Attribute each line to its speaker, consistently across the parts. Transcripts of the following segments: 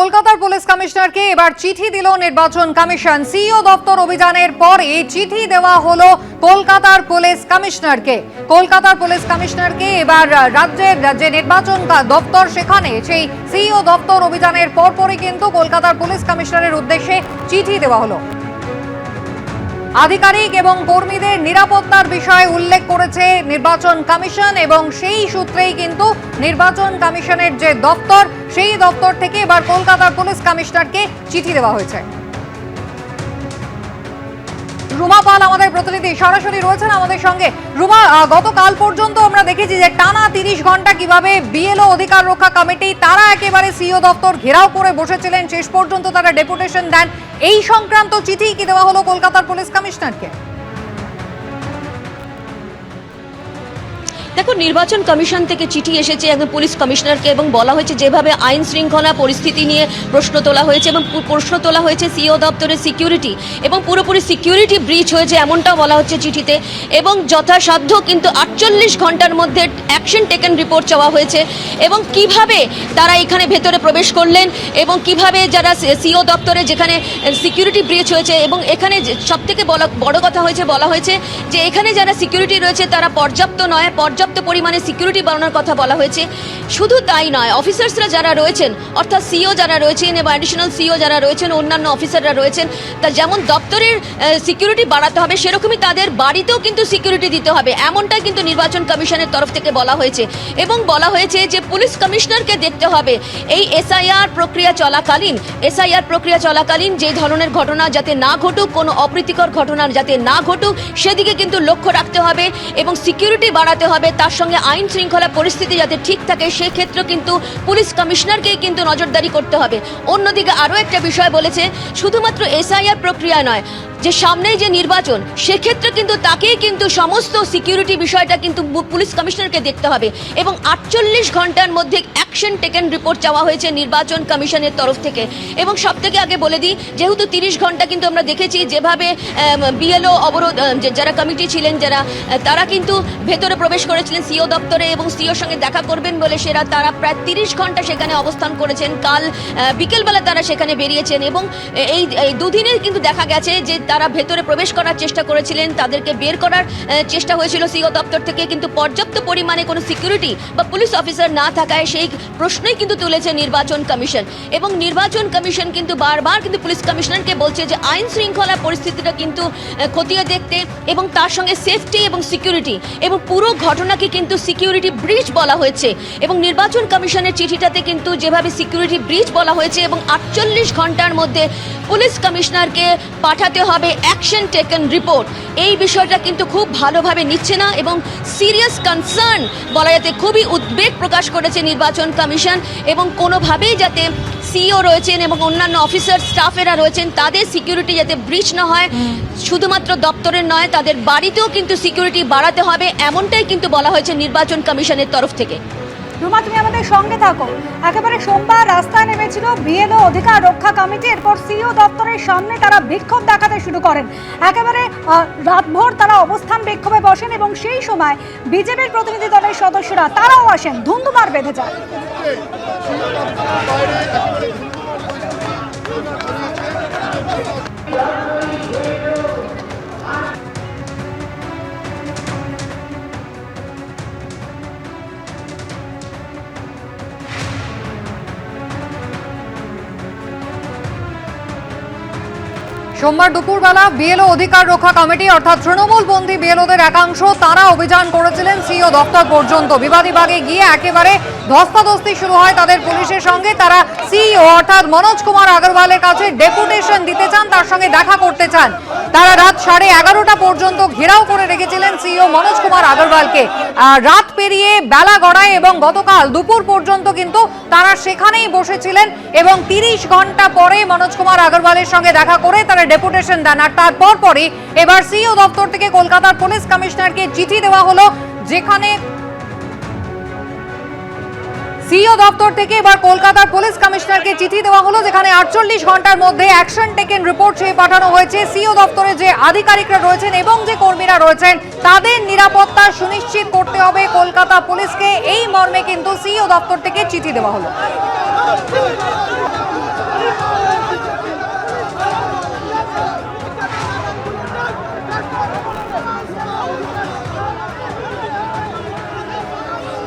Speaker 1: কলকাতার পুলিশ কমিশনারকে এবার চিঠি দিল নির্বাচন কমিশন। সিইও দপ্তর অভিযানের পর এই চিঠি দেওয়া হলো কলকাতার পুলিশ কমিশনারকে। কলকাতার পুলিশ কমিশনারকে এবার রাজ্যের যে নির্বাচন দপ্তর, সেখানে সেই সিইও দপ্তর অভিযানের পরপরই কিন্তু কলকাতার পুলিশ কমিশনারের উদ্দেশ্যে চিঠি দেওয়া হলো। আধিকারিক এবং কর্মীদের নিরাপত্তার বিষয়ে উল্লেখ করেছে নির্বাচন কমিশন এবং সেই সূত্রেই কিন্তু নির্বাচন কমিশনের যে দপ্তর, সেই দপ্তর থেকে এবার কলকাতার পুলিশ কমিশনারকে চিঠি দেওয়া হয়েছে। রুমা পাল আমাদের প্রতিনিধি, সরাসরি রয়েছেন আমাদের সঙ্গে। রুমা গতকাল পর্যন্ত আমরা দেখেছি যে টানা তিরিশ ঘণ্টা কীভাবে বিএলও অধিকার রক্ষা কমিটি, তারা একেবারে সিও দপ্তর ঘেরাও করে বসেছিলেন, শেষ পর্যন্ত তারা ডেপুটেশন দেন। এই সংক্রান্ত চিঠি কি দেওয়া হলো কলকাতার পুলিশ কমিশনারকে?
Speaker 2: দেখো, নির্বাচন কমিশন থেকে চিঠি এসেছে একদম পুলিশ কমিশনারকে এবং বলা হয়েছে যেভাবে আইন শৃঙ্খলা পরিস্থিতি নিয়ে প্রশ্ন তোলা হয়েছে এবং প্রশ্ন তোলা হয়েছে সিও দপ্তরের সিকিউরিটি এবং পুরোপুরি সিকিউরিটি ব্রিচ হয়েছে এমনটাও বলা হচ্ছে চিঠিতে এবং যথাসাধ্য কিন্তু আটচল্লিশ ঘণ্টার মধ্যে অ্যাকশন টেকেন রিপোর্ট চাওয়া হয়েছে এবং কীভাবে তারা এখানে ভেতরে প্রবেশ করলেন এবং কীভাবে যারা সিও দপ্তরে যেখানে সিকিউরিটি ব্রিচ হয়েছে এবং এখানে সব থেকে বড় কথা হয়েছে, বলা হয়েছে যে এখানে যারা সিকিউরিটি রয়েছে তারা পর্যাপ্ত নয়, পর্যাপ্ত পরিমাণে সিকিউরিটি বাড়ানোর কথা বলা হয়েছে। শুধু তাই নয় অফিসার্সরা যারা রয়েছেন, অর্থাৎ সিও যারা রয়েছেন এবং অ্যাডিশনাল সিও যারা রয়েছেন, অন্যান্য অফিসাররা রয়েছেন, তা যেমন দপ্তরের সিকিউরিটি বাড়াতে হবে, সেরকমই তাদের বাড়িতেও কিন্তু সিকিউরিটি দিতে হবে। এমনটাই কিন্তু নির্বাচন কমিশনের তরফ থেকে বলা হয়েছে। এবং বলা হয়েছে যে পুলিশ কমিশনারকে দেখতে হবে। এই এসআইআর প্রক্রিয়া চলাকালীন এসআইআর প্রক্রিয়া চলাকালীন যে ধরনের ঘটনা যাতে না ঘটুক, কোনো অপ্রীতিকর ঘটনা যাতে না ঘটুক, সেদিকে কিন্তু লক্ষ্য রাখতে হবে এবং সিকিউরিটি বাড়াতে হবে। তার সঙ্গে আইন শৃঙ্খলা পরিস্থিতি যাতে ঠিক থাকে সেক্ষেত্রে কিন্তু পুলিশ কমিশনারকেই কিন্তু নজরদারি করতে হবে। অন্যদিকে আরও একটা বিষয় বলেছে, শুধুমাত্র এসআইআর প্রক্রিয়া নয় যে সামনেই যে নির্বাচন, সেক্ষেত্রে কিন্তু তাকেই কিন্তু সমস্ত সিকিউরিটি বিষয়টা কিন্তু পুলিশ কমিশনারকে দেখতে হবে। এবং আটচল্লিশ ঘণ্টার মধ্যে অ্যাকশন টেকেন রিপোর্ট চাওয়া হয়েছে নির্বাচন কমিশনের তরফ থেকে। এবং সব থেকে আগে বলে দিই, যেহেতু তিরিশ ঘণ্টা কিন্তু আমরা দেখেছি, যেভাবে বিএলও অবরোধ যারা কমিটি ছিলেন, যারা তারা কিন্তু ভেতরে প্রবেশ করেছিলেন সিও দপ্তরে এবং সিওর সঙ্গে দেখা করবেন বলে সেরা তারা প্রায় তিরিশ ঘণ্টা সেখানে অবস্থান করেছেন। কাল বিকেলবেলা তারা সেখানে বেরিয়েছেন এবং এই এই দুদিনে কিন্তু দেখা গেছে যে তারা ভেতরে প্রবেশ করার চেষ্টা করেছিলেন, তাদেরকে বের করার চেষ্টা হয়েছিল সিও দপ্তর থেকে, কিন্তু পর্যাপ্ত পরিমাণে কোনো সিকিউরিটি বা পুলিশ অফিসার না থাকায় সেই প্রশ্নই কিন্তু তুলেছে নির্বাচন কমিশন। এবং নির্বাচন কমিশন কিন্তু বারবার কিন্তু পুলিশ কমিশনারকে বলছে যে আইন শৃঙ্খলা পরিস্থিতিটা কিন্তু খতিয়ে দেখতে এবং তার সঙ্গে সেফটি এবং সিকিউরিটি এবং পুরো ঘটনাকে কিন্তু সিকিউরিটি ব্রিজ বলা হয়েছে। এবং নির্বাচন কমিশনের চিঠিটাতে কিন্তু যেভাবে সিকিউরিটি ব্রিজ বলা হয়েছে এবং আটচল্লিশ ঘণ্টার মধ্যে পুলিশ কমিশনারকে পাঠাতে হবে অ্যাকশন টেকেন রিপোর্ট এই বিষয়টা কিন্তু খুব ভালোভাবে নিচ্ছে না এবং সিরিয়াস কনসার্ন বলা যাতে খুবই উদ্বেগ প্রকাশ করেছে নির্বাচন কমিশন এবং কোনোভাবেই যাতে সিও রয়েছেন এবং অন্যান্য অফিসার স্টাফেরা রয়েছেন তাদের সিকিউরিটি যাতে ব্রিচ না হয়। শুধুমাত্র দপ্তরের নয় তাদের বাড়িতেও কিন্তু সিকিউরিটি বাড়াতে হবে এমনটাই কিন্তু বলা হয়েছে নির্বাচন কমিশনের তরফ থেকে।
Speaker 3: রুমা, তুমি আমাদের সঙ্গে থাকো। একেবারে সোমবার রাস্তায় নেমেছিল বিএলও অধিকার রক্ষা কমিটি। এরপর সিও দপ্তরের সামনে তারা বিক্ষোভ দেখাতে শুরু করেন। একেবারে রাতভর তারা অবস্থান বিক্ষোভে বসেন এবং সেই সময় বিজেপির প্রতিনিধি দলের সদস্যরা, তারাও আসেন, ধুন্ধুমার বেঁধে যায়।
Speaker 1: সোমবার দুপুরবেলা বিএলও অধিকার রক্ষা কমিটি অর্থাৎ তৃণমূল তৃণমূলপন্থী বিএলওদের একাংশ তারা অভিযান করেছিলেন সিও দপ্তর পর্যন্ত। বিবাদীবাগে গিয়ে একেবারে ধস্তাধস্তি শুরু হয় তাদের পুলিশের সঙ্গে। তারা সিইও অর্থাৎ মনোজ কুমার আগরওয়ালের কাছে ডেপুটেশন দিতে চান, তার সঙ্গে দেখা করতে চান। তারা রাত সাড়ে এগারোটা পর্যন্ত ঘেরাও করে রেখেছিলেন সিইও মনোজ কুমার আগরওয়ালকে। রাত পেরিয়ে বেলা গড়ায় এবং গতকাল দুপুর পর্যন্ত কিন্তু তারা সেখানেই বসেছিলেন এবং তিরিশ ঘণ্টা পরে মনোজ কুমার আগরওয়ালের সঙ্গে দেখা করে তারা ডেপুটেশন দেন। আর তারপর পরে এবার সিইও দপ্তর থেকে কলকাতার পুলিশ কমিশনারকে চিঠি দেওয়া হলো, যেখানে সিও দপ্তর থেকে এবার কলকাতার পুলিশ কমিশনারকে চিঠি দেওয়া হলো, যেখানে আটচল্লিশ ঘণ্টার মধ্যে অ্যাকশন টেকেন রিপোর্ট চেয়ে পাঠানো হয়েছে। সিও দপ্তরে যে আধিকারিকরা রয়েছেন এবং যে কর্মীরা রয়েছেন, তাদের নিরাপত্তা সুনিশ্চিত করতে হবে। কলকাতা পুলিশকে এই মর্মে কিন্তু সিও দপ্তর থেকে চিঠি দেওয়া হলো।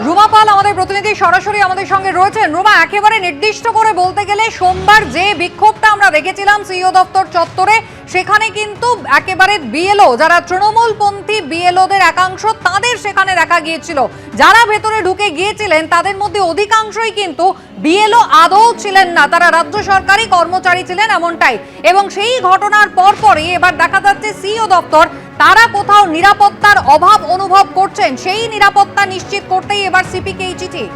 Speaker 1: রুমা পাল আমাদের প্রতিনিধি সরাসরি আমাদের সঙ্গে রয়েছেন। রুমা, একেবারে নির্দিষ্ট করে বলতে গেলে সোমবার যে বিক্ষোভটা আমরা দেখেছিলাম, সিইও দপ্তর চত্বরে সেখানে কিন্তু একেবারে বিএলও, যারা তৃণমূলপন্থী বিএলওদের একাংশ, তাদের সেখানে দেখা গিয়েছিল। যারা ভেতরে ঢুকে গিয়েছিলেন, তাদের মধ্যে অধিকাংশই কিন্তু বিএলও আদৌ ছিলেন না। তারা রাজ্য সরকারি কর্মচারী ছিলেন এমনটাই। এবং সেই ঘটনার পরপরই এবার দেখা যাচ্ছে সিও দপ্তর, তারা কোথাও নিরাপত্তার অভাব অনুভব করছেন। সেই নিরাপত্তা নিশ্চিত করতেই এবার সিপিকে চিঠি।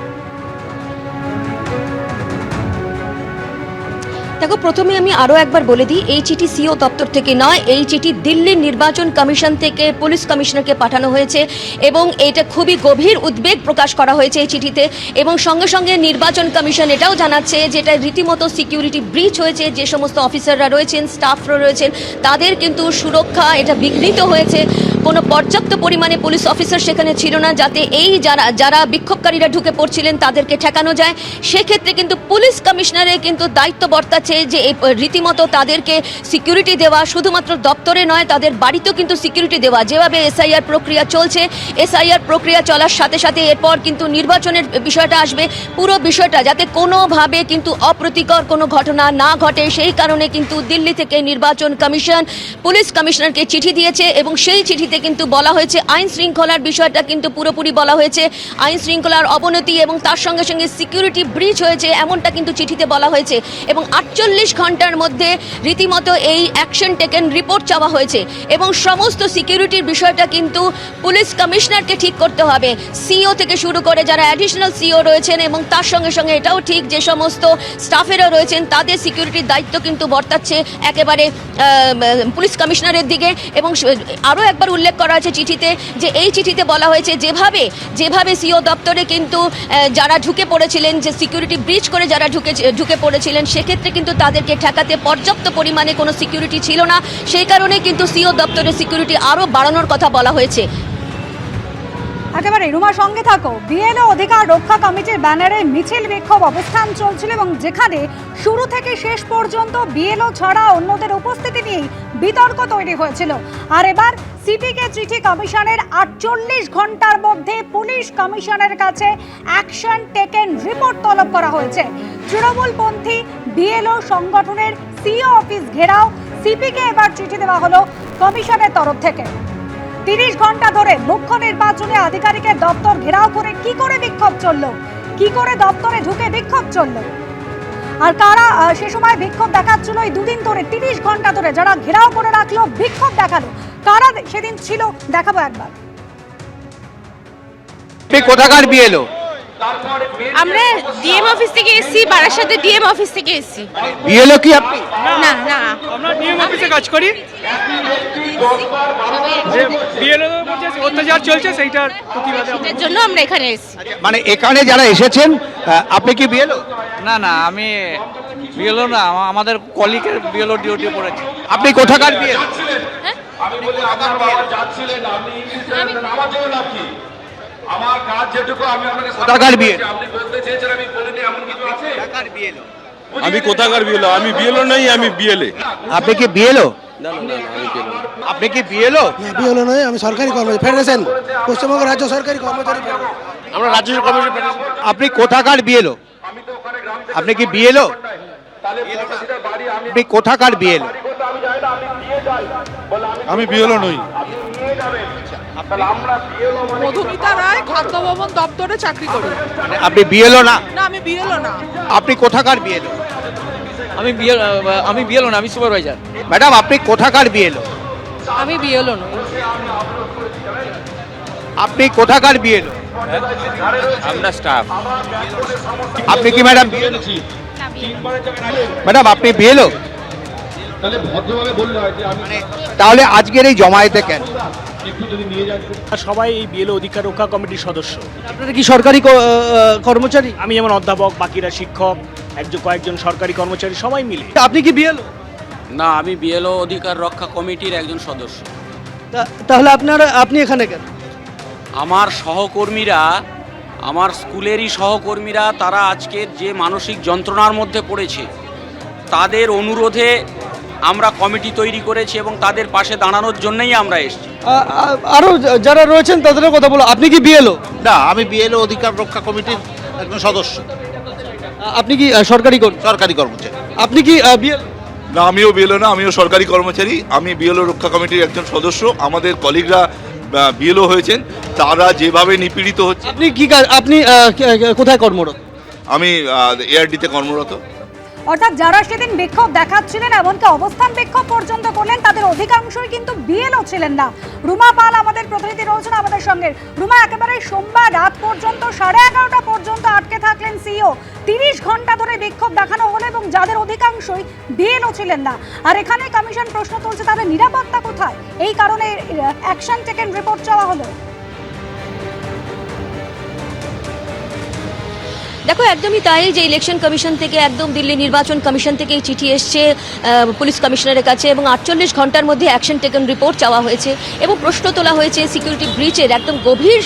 Speaker 2: দেখো, প্রথমে আমি আরও একবার বলে দিই এই চিঠি সিও দপ্তর থেকে নয় এই চিঠি দিল্লির নির্বাচন কমিশন থেকে পুলিশ কমিশনারকে পাঠানো হয়েছে এবং এটা খুবই গভীর উদ্বেগ প্রকাশ করা হয়েছে এই চিঠিতে এবং সঙ্গে সঙ্গে নির্বাচন কমিশন এটাও জানাচ্ছে যেটা রীতিমতো সিকিউরিটি ব্রিচ হয়েছে, যে সমস্ত অফিসাররা রয়েছেন, স্টাফরা রয়েছেন, তাদের কিন্তু সুরক্ষা এটা বিঘ্নিত হয়েছে। কোনো পর্যাপ্ত পরিমাণে পুলিশ অফিসার সেখানে ছিল না, যাতে এই যারা যারা বিক্ষোভকারীরা ঢুকে পড়ছিলেন তাদেরকে ঠেকানো যায়। সেক্ষেত্রে কিন্তু পুলিশ কমিশনারের কিন্তু দায়িত্ব যে রীতিমতো তাদেরকে সিকিউরিটি দেওয়া শুধুমাত্র দপ্তরে নয়, তাদের বাড়িতেও কিন্তু সিকিউরিটি দেওয়া। যেভাবে এসআইআর প্রক্রিয়া চলছে এসআইআর প্রক্রিয়া চলার সাথে সাথে এরপর কিন্তু নির্বাচনের বিষয়টা আসবে। পুরো বিষয়টা যাতে কোনোভাবে কিন্তু অপ্রীতিকর কোনো ঘটনা না ঘটে, সেই কারণে কিন্তু দিল্লি থেকে নির্বাচন কমিশন, পুলিশ কমিশনারকে চিঠি দিয়েছে এবং সেই চিঠিতে কিন্তু বলা হয়েছে, আইন শৃঙ্খলার বিষয়টা কিন্তু পুরোপুরি বলা হয়েছে। আইন শৃঙ্খলার অবনতি এবং তার সঙ্গে সঙ্গে সিকিউরিটি ব্রিজ হয়েছে, এমনটা কিন্তু চিঠিতে বলা হয়েছে। এবং আটচল্লিশ ঘণ্টার মধ্যে রীতিমতো এই অ্যাকশন টেকেন রিপোর্ট চাওয়া হয়েছে এবং সমস্ত সিকিউরিটির বিষয়টা কিন্তু পুলিশ কমিশনারকে ঠিক করতে হবে। সিও থেকে শুরু করে যারা অ্যাডিশনাল সিও রয়েছেন এবং তার সঙ্গে সঙ্গে এটাও ঠিক যে সমস্ত স্টাফেরা রয়েছেন, তাদের সিকিউরিটির দায়িত্ব কিন্তু বর্তাচ্ছে একেবারে পুলিশ কমিশনারের দিকে এবং আরও একবার উল্লেখ করা আছে চিঠিতে যে এই চিঠিতে বলা হয়েছে যেভাবে যেভাবে সিও দপ্তরে কিন্তু যারা ঢুকে পড়েছিলেন, যে সিকিউরিটি ব্রিচ করে যারা ঢুকে ঢুকে পড়েছিলেন, সেক্ষেত্রে কিন্তু তাদেরকে ঠেকাতে পর্যাপ্ত পরিমাণে কোনো সিকিউরিটি ছিল না। সেই কারণে কিন্তু সিও দপ্তরের সিকিউরিটি আরও বাড়ানোর কথা বলা হয়েছে।
Speaker 3: একেবারে রুমা সঙ্গে থাকো। বিএলও অধিকার রক্ষা কমিটির ব্যানারে মিছিল বিক্ষোভ অবস্থান চলছিল এবং যেখানে শুরু থেকে শেষ পর্যন্ত বিএলও ছাড়া অন্যদের উপস্থিতি নিয়েই বিতর্ক তৈরি হয়েছিল। আর এবার সিপিকে চিঠি কমিশনের আটচল্লিশ ঘণ্টার মধ্যে পুলিশ কমিশনের কাছে অ্যাকশন টেকেন রিপোর্ট তলব করা হয়েছে। তৃণমূলপন্থী বিএলও সংগঠনের সিও অফিস ঘেরাও সিপিকে এবার চিঠি দেওয়া হলো কমিশনের তরফ থেকে। তিরিশ ঘণ্টা ধরে মুখ্য নির্বাচনী আধিকারিকের দপ্তর ঘেরাও করে কি করে বিক্ষোভ চলল? কি করে দপ্তরে ঢুকে বিক্ষোভ চলল? আর কারা সে সময় বিক্ষোভ দেখাচ্ছিল এই দুদিন ধরে তিরিশ ঘণ্টা ধরে যারা ঘেরাও করে রাখল বিক্ষোভ দেখাল। কারা সেদিন ছিল? দেখাবো একবার।
Speaker 4: কোথাকার বিএলও
Speaker 5: আমরা ডিএম অফিস থেকে এসেছি বারাসাতে ডিএম অফিস থেকে এসেছি।
Speaker 4: বিএলও কি আপনি?
Speaker 5: না না।
Speaker 6: আমরা ডিএম অফিসে কাজ করি। যে বিএলও যে অত্যাচার চলছে সেইটার প্রতিবাদে আমরা-
Speaker 5: জন্য আমরা এখানে এসেছি
Speaker 4: মানে এখানে যারা এসেছেন আপনি কি বিএলও
Speaker 7: না না আমি বিএলও না আমাদের কলিগের বিএলও ডিউটি পড়েছে
Speaker 4: আপনি কোথাকার বিএলও
Speaker 8: আমার কাজ যেটুকু আমি আপনাকে
Speaker 4: কোথাকার বিয়ে?
Speaker 8: আপনি বলতে চেয়েছেন আমি বলিনি এমন কিছু আছে
Speaker 9: আমি কোথাকার বিএলও আমি বিএলও নই আমি বিএলএ
Speaker 4: আপনি কি বিএলও আপনি কি বিএলও?
Speaker 10: বিএলও নয় আমি সরকারি কর্মচারী ফেডারেশন পশ্চিমবঙ্গ রাজ্য সরকারি কর্মচারী
Speaker 9: আমরা রাজ্য কমিশন
Speaker 4: আপনি কোথাকার বিএলও? আপনি কি বিএলও? আপনি কোথাকার বিএলও?
Speaker 9: আমি বিএলও নই।
Speaker 11: মধুমিতা রায় খাদ্য ভবন দপ্তরে চাকরি করি
Speaker 4: মানে আপনি বিএলও না?
Speaker 11: না আমি বিএলও না।
Speaker 4: আপনি কোথাকার বিএলও?
Speaker 7: আমি বিএল আমি বিএলও না আমি সুপারভাইজার
Speaker 4: ম্যাডাম আপনি কোথাকার বিএলও
Speaker 11: আমি বিএলও নই
Speaker 4: আপনি কোথাকার বিএলও
Speaker 9: আমরা স্টাফ
Speaker 4: আপনি কি ম্যাডাম? ম্যাডাম আপনি বিএলও
Speaker 8: তাহলে ভদ্রভাবে বললে যে আমি
Speaker 4: তাহলে আজকের এই জমায়েতে কেন?
Speaker 6: সবাই এই বিএলও অধিকার রক্ষা কমিটির সদস্য।
Speaker 10: আপনারা কি সরকারি কর্মচারী?
Speaker 6: আমি যেমন অধ্যাপক বাকিরা শিক্ষক একজন কয়েকজন সরকারি কর্মচারী সবাই মিলে।
Speaker 10: আপনি কি বিএলও
Speaker 7: না আমি বিএলও অধিকার রক্ষা কমিটির একজন সদস্য।
Speaker 10: তাহলে আপনারা আপনি এখানে কেন?
Speaker 7: আমার সহকর্মীরা আমার স্কুলেরই সহকর্মীরা তারা আজকে যে মানসিক যন্ত্রণার মধ্যে পড়েছে তাদের অনুরোধে আমরা কমিটি তৈরি করেছি এবং তাদের পাশে দাঁড়ানোর জন্যই আমরা এসেছি।
Speaker 10: আরও যারা রয়েছেন তাদেরও কথা বলো। আপনি কি বিএলও
Speaker 4: না আমি বিএলও অধিকার রক্ষা কমিটির একজন সদস্য।
Speaker 10: আপনি কি আহ, সরকারি কর্মী
Speaker 4: সরকারি কর্মচারী।
Speaker 10: আপনি কি বিএল
Speaker 9: না আমিও বিএলও না আমিও সরকারি কর্মচারী। আমি বিএলও রক্ষা কমিটির একজন সদস্য। আমাদের কলিগরা বিএলও হয়েছেন। তারা যেভাবে নিপীড়িত হচ্ছে
Speaker 10: আপনি কি কাজ- আপনি আহ, কে- কোথায় কর্মরত?
Speaker 9: আমি এআরডিতে কর্মরত।
Speaker 3: অর্থাৎ যারা সেদিন বিক্ষোভ দেখাচ্ছিলেন, এমনকি অবস্থান বিক্ষোভ পর্যন্ত করলেন, তাদের অধিকাংশই কিন্তু বিএলও ছিলেন না। রুমা পাল আমাদের প্রতিনিধি রয়েছেন আমাদের সঙ্গে। রুমা, একেবারে সোমবার রাত পর্যন্ত, সাড়ে এগারোটা পর্যন্ত আটকে থাকলেন সিও তিরিশ ঘণ্টা ধরে বিক্ষোভ দেখানো হলো এবং যাদের অধিকাংশই বিএলও ছিলেন না। আর এখানে কমিশন প্রশ্ন তুলছে, তাদের নিরাপত্তা কোথায়? এই কারণে অ্যাকশন টেকেন রিপোর্ট চাওয়া হলো।
Speaker 2: দেখো, একদমই তাই যে ইলেকশন কমিশন থেকে একদম দিল্লি নির্বাচন কমিশন থেকে চিঠি এসছে পুলিশ কমিশনারের কাছে এবং আটচল্লিশ ঘণ্টার মধ্যে অ্যাকশন টেকেন রিপোর্ট চাওয়া হয়েছে এবং প্রশ্ন তোলা হয়েছে সিকিউরিটি ব্রিচের একদম গভীর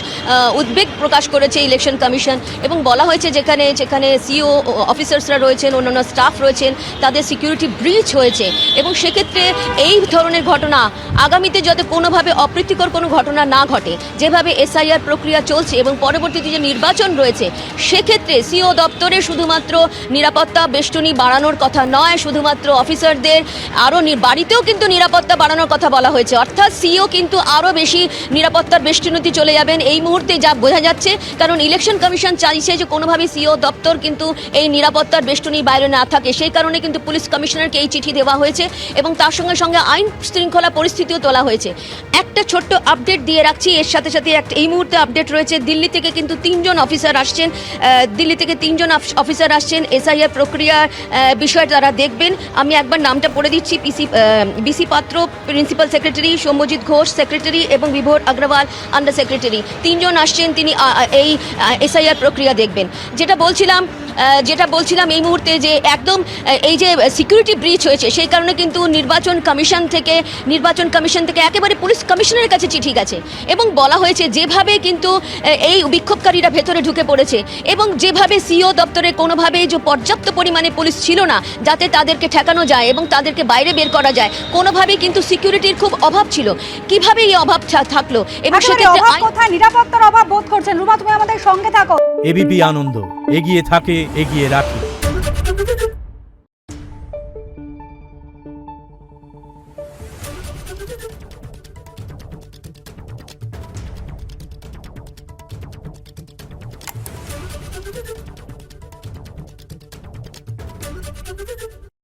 Speaker 2: উদ্বেগ প্রকাশ করেছে ইলেকশন কমিশন এবং বলা হয়েছে যেখানে যেখানে সিও অফিসার্সরা রয়েছেন, অন্যান্য স্টাফ রয়েছেন, তাদের সিকিউরিটি ব্রিচ হয়েছে এবং সেক্ষেত্রে এই ধরনের ঘটনা আগামীতে যাতে কোনোভাবে অপ্রীতিকর কোনো ঘটনা না ঘটে, যেভাবে এসআইআর প্রক্রিয়া চলছে এবং পরবর্তীতে যে নির্বাচন রয়েছে, সেক্ষেত্রে সিও দপ্তরে শুধুমাত্র নিরাপত্তা বেষ্টনী বাড়ানোর কথা নয়, শুধুমাত্র অফিসারদের আরও বাড়িতেও কিন্তু নিরাপত্তা বাড়ানোর কথা বলা হয়েছে। অর্থাৎ সিও কিন্তু আরও বেশি নিরাপত্তার বেষ্টনীতে চলে যাবেন। এই মুহূর্তে যা বোঝা যাচ্ছে, কারণ ইলেকশন কমিশন চাইছে যে কোনোভাবে সিও দপ্তর কিন্তু এই নিরাপত্তার বেষ্টনী বাইরে না থাকে। সেই কারণে কিন্তু পুলিশ কমিশনারকে এই চিঠি দেওয়া হয়েছে এবং তার সঙ্গে সঙ্গে আইন শৃঙ্খলা পরিস্থিতিও তোলা হয়েছে। একটা ছোট্ট আপডেট দিয়ে রাখছি। এর সাথে সাথে এই মুহূর্তে আপডেট রয়েছে। দিল্লি থেকে কিন্তু তিনজন অফিসার আসছেন। দিল্লি থেকে তিনজন অফিসার আসছেন, এসআইআর প্রক্রিয়ার বিষয় তারা দেখবেন। আমি একবার নামটা পড়ে দিচ্ছি, PC BC Patra, principal secretary Soumyajit Ghosh secretary এবং বিভোর আগ্রওয়াল আন্ডার সেক্রেটারি। তিনজন আসছেন, তিনি এই এসআইআর প্রক্রিয়া দেখবেন। যেটা বলছিলাম যেটা বলছিলাম এই মুহূর্তে যে একদম এই যে সিকিউরিটি ব্রিচ হয়েছে, সেই কারণে কিন্তু নির্বাচন কমিশন থেকে, নির্বাচন কমিশন থেকে একেবারে পুলিশ কমিশনারের কাছে চিঠি গেছে। এবং বলা হয়েছে, যেভাবে কিন্তু এই বিক্ষোভকারীরা ভেতরে ঢুকে পড়েছে এবং যেভাবে সিও দপ্তরে কোনোভাবেই যে পর্যাপ্ত পরিমাণে পুলিশ ছিল না যাতে তাদেরকে ঠেকানো যায় এবং তাদেরকে বাইরে বের করা যায় কোনোভাবেই কিন্তু সিকিউরিটির খুব অভাব ছিল। কীভাবে এই অভাব থাকল? এবং
Speaker 3: সেটা
Speaker 2: সেক্ষেত্রে
Speaker 3: কোথায়? নিরাপত্তার অভাব বোধ করছেন। রুমা তুমি আমাদের সঙ্গে থাকো।
Speaker 12: এবিপি আনন্দ। এগিয়ে থাকে এগিয়ে রাখে।